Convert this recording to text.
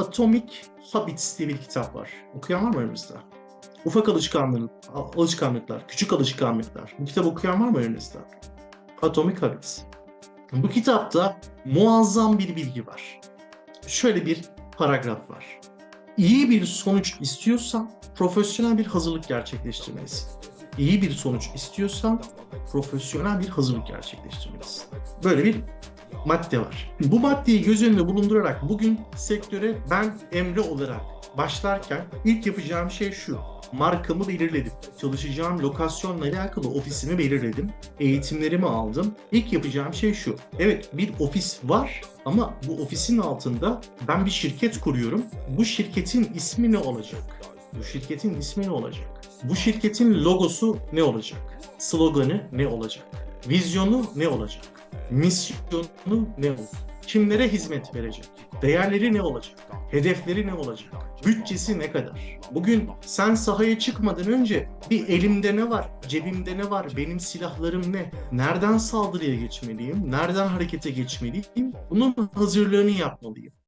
Atomic Habits diye bir kitap var. Okuyan var mı aranızda? Ufak alışkanlık, alışkanlıklar, küçük alışkanlıklar. Bu kitabı okuyan var mı aranızda? Atomic Habits. Bu kitapta muazzam bir bilgi var. Şöyle bir paragraf var. İyi bir sonuç istiyorsan profesyonel bir hazırlık gerçekleştirmelisin. İyi bir sonuç istiyorsan profesyonel bir hazırlık gerçekleştirmelisin. Böyle bir madde var. Bu maddeyi göz önünde bulundurarak bugün sektöre ben Emre olarak başlarken ilk yapacağım şey şu. Markamı belirledim. Çalışacağım lokasyonla alakalı ofisimi belirledim. Eğitimlerimi aldım. İlk yapacağım şey şu. Evet bir ofis var ama bu ofisin altında ben bir şirket kuruyorum. Bu şirketin ismi ne olacak? Bu şirketin ismi ne olacak? Bu şirketin logosu ne olacak? Sloganı ne olacak? Vizyonu ne olacak? Misyonu ne olacak? Kimlere hizmet verecek? Değerleri ne olacak? Hedefleri ne olacak? Bütçesi ne kadar? Bugün sen sahaya çıkmadan önce bir elimde ne var? Cebimde ne var? Benim silahlarım ne? Nereden saldırıya geçmeliyim? Nereden harekete geçmeliyim? Bunun hazırlığını yapmalıyım.